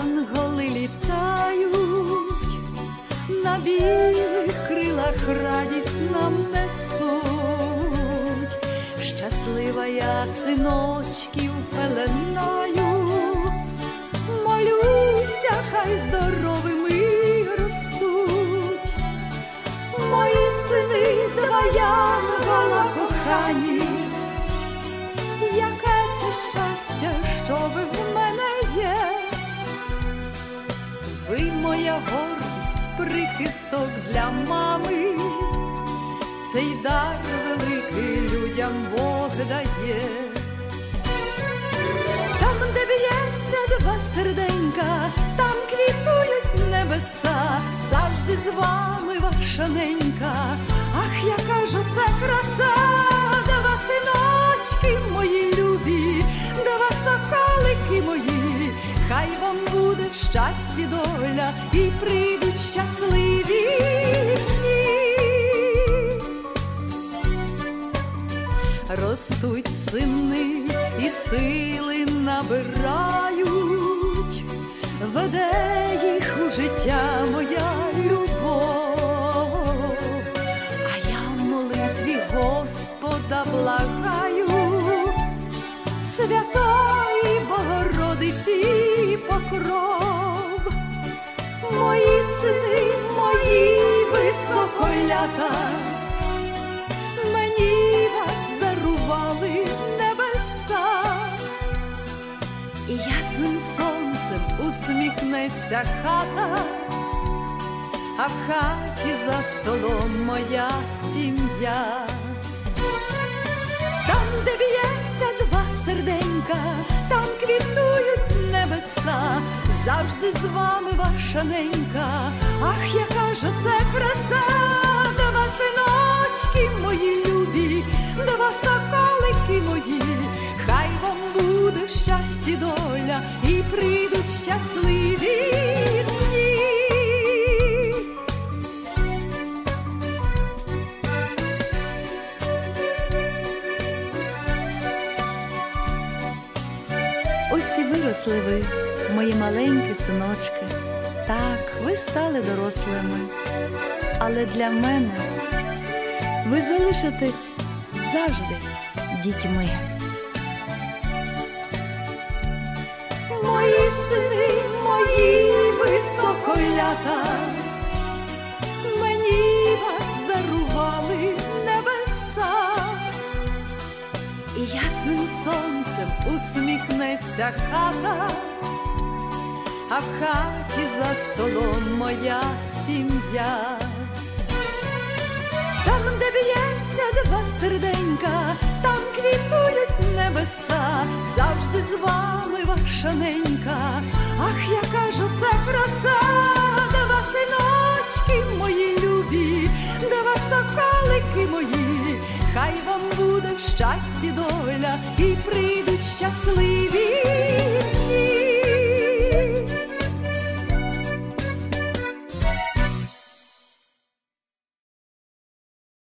Янголи літають, на білих крилах радість нам несуть. Щаслива я синочків пеленаю, молюся, хай здоровими ростуть. Мої сини, два янгола кохані, яке це щастя, що ви Ви моя гордість, прихисток для мами, цей дар великий людям Бог дає. Там, де б'ється два серденька, там квітують небеса, завжди з вами ваша ненька. Ах, яка ж це краса, два синочки мої любі, два соколики мої, хай вам буде в щасті доля і прийдуть щасливі дні. Ростуть сини і сили набирають, веде їх у життя моя любов, а я в молитві Господа благаю, високолята мені вас дарували небеса, і ясним сонцем усміхнеться хата, а в хаті за столом моя сім'я. Там, де б'ється два серденька, там квітують небеса, завжди з вами ваша ненька. Ах, яка ж це краса, і прийдуть щасливі дні. Ось і виросли ви, мої маленькі синочки. Так, ви стали дорослими, але для мене ви залишитесь завжди дітьми. Високолята, мені вас дарували небеса. І ясним сонцем усміхнеться хата, а в хаті за столом моя сім'я. Там, де б'ється два серденька, там квітують небеса, завжди з вами ваша ненька. Ах, яка ж це краса, соколики мої, хай вам буде в щасті доля і прийдуть щасливі